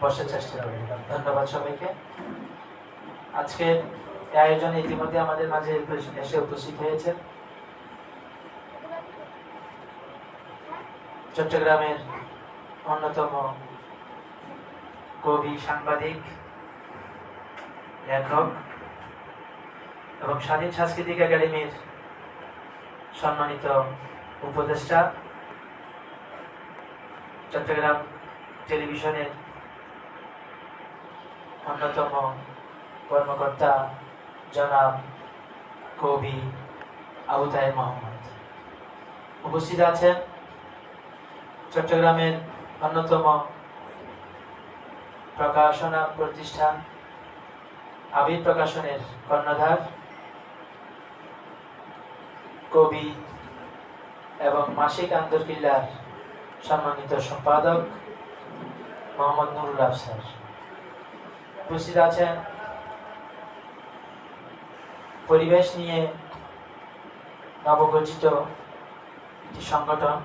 বসার চেষ্টা করে। ধন্যবাদ সবাইকে। আজকে আয়োজনে ইতিমধ্যে আমাদের মাঝে এসে উপস্থিত হয়েছে। চট্টগ্রামের অন্যতম কবি, সাংবাদিক, লেখক এবং স্বাধীন সাংস্কৃতিক একাডেমির সম্মানিত উপদেষ্টা চট্টগ্রাম টেলিভিশনের অন্যতম কর্মকর্তা জনাব কবি আবু মোহাম্মদ। উপস্থিত আছেন চট্টগ্রামের অন্যতম প্রকাশনা প্রতিষ্ঠান আবির প্রকাশনের কর্ণধার কবি এবং মাসিক আন্দরকিল্লার সম্মানিত সম্পাদক মোহাম্মদ নুরুল আফসার উপস্থিত আছেন। পরিবেশ নিয়ে নবগঠিত একটি সংগঠন,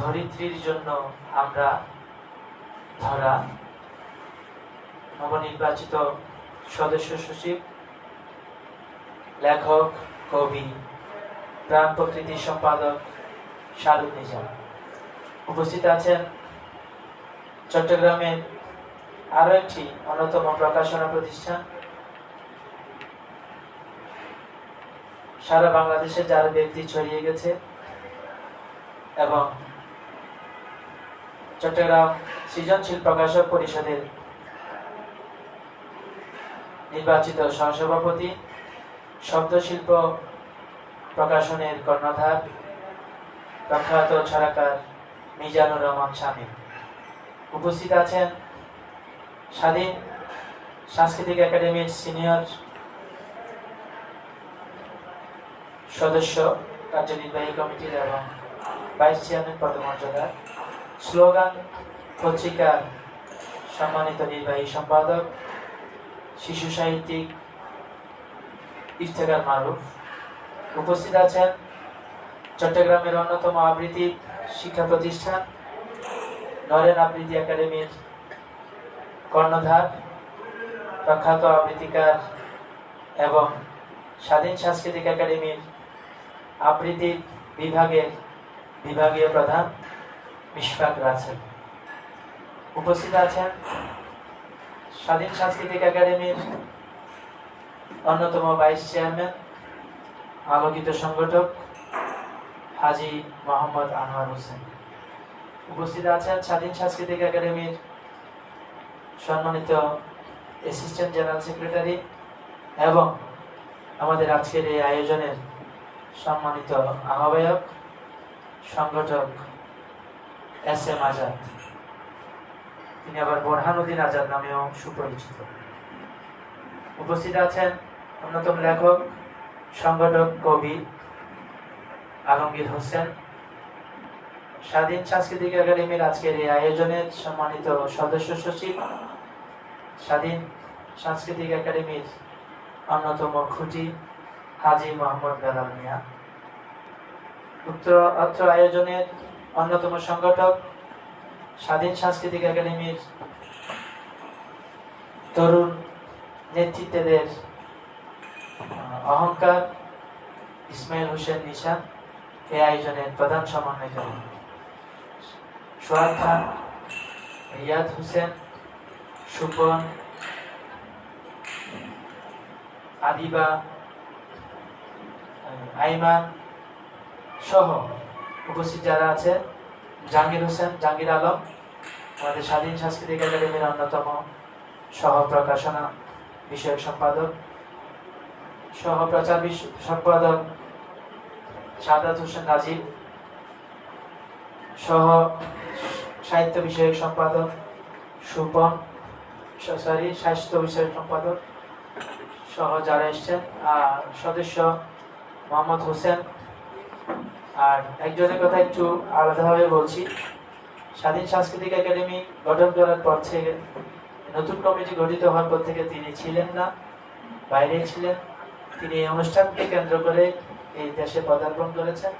ধরিত্রীর জন্য আমরা ধরা নবনির্বাচিত সদস্য সচিব, লেখক, কবি, প্রাণ প্রকৃতি সম্পাদক শাহরুখ নিজাম। উপস্থিত আছেন চট্টগ্রামের আরও একটি অন্যতম প্রকাশনা প্রতিষ্ঠান। সারা বাংলাদেশে যার ব্যক্তি ছড়িয়ে গেছে এবং চট্টগ্রাম সৃজনশীল প্রকাশক পরিষদের নির্বাচিত সহসভাপতি, শব্দশিল্প প্রকাশনের কর্ণধার, প্রখ্যাত ছড়াকার মিজানুর রহমান শামীম। উপস্থিত আছেন স্বাধীন সাংস্কৃতিক একাডেমির সিনিয়র সদস্য, কার্যনির্বাহী কমিটির এবং ভাইস চেয়ারম্যান পদমর্যাদার স্লোগান পত্রিকার সম্মানিত নির্বাহী সম্পাদক, শিশু সাহিত্যিক ইফতেখার মারুফ। উপস্থিত আছেন চট্টগ্রামের অন্যতম আবৃত্তি শিক্ষা প্রতিষ্ঠান নরেন আবৃত্তি একাডেমির কর্ণধার, প্রখ্যাত আবৃত্তিকার এবং স্বাধীন সাংস্কৃতিক একাডেমির আবৃত্তি বিভাগের বিভাগীয় প্রধান মিশফাক রাসেল উপস্থিত আছেন স্বাধীন সাংস্কৃতিক একাডেমির অন্যতম ভাইস চেয়ারম্যান, আলোকিত সংগঠক হাজি মোহাম্মদ আনোয়ার হোসেন। উপস্থিত আছেন স্বাধীন সাংস্কৃতিক একাডেমির সম্মানিত অ্যাসিস্ট্যান্ট জেনারেল সেক্রেটারি এবং আমাদের আজকের এই আয়োজনের সম্মানিত আহ্বায়ক, সংগঠক এস এম আজাদ। তিনি আবার বোরহানুদ্দিন আজাদ নামেও সুপরিচিত। উপস্থিত আছেন অন্যতম লেখক, সংগঠক, কবি আলমগীর হোসেন। স্বাধীন সাংস্কৃতিক একাডেমির আজকের এই আয়োজনের সম্মানিত সদস্য সচিব, স্বাধীন সাংস্কৃতিক একাডেমির অন্যতম খুঁটি হাজি মোহাম্মদ বেলাল মিয়া। উক্ত অত্র আয়োজনের অন্যতম সংগঠক স্বাধীন সাংস্কৃতিক একাডেমির তরুণ নেতৃত্বের অহংকার, ইসমাইল হোসেন নিশান, এই আয়োজনের প্রধান সমন্বয়কারী। সোহাগ খান রিয়াদ হোসেন সুপন আদিবা আইমান সহ উপস্থিত যারা আছে, জাহাঙ্গীর হোসেন, জাহাঙ্গীর আলম, আমাদের স্বাধীন সাংস্কৃতিক একাডেমির অন্যতম সহ প্রকাশনা বিষয়ক সম্পাদক, সহ প্রচার সম্পাদক সাদাত হোসেন রাজীব, সহ সাহিত্য বিষয়ক সম্পাদক সুপন সরি স্বাস্থ্য বিষয়ক সম্পাদক সহ যারা এসছেন, আর সদস্য মোহাম্মদ হোসেন। আর একজনের কথা একটু আলাদাভাবে বলছি। স্বাধীন সাংস্কৃতিক একাডেমি গঠন করার পর থেকে নতুন কমিটি গঠিত হওয়ার পর থেকে তিনি ছিলেন না, বাইরে ছিলেন। তিনি এই অনুষ্ঠানকে কেন্দ্র করে এই দেশে পদার্পণ করেছেন।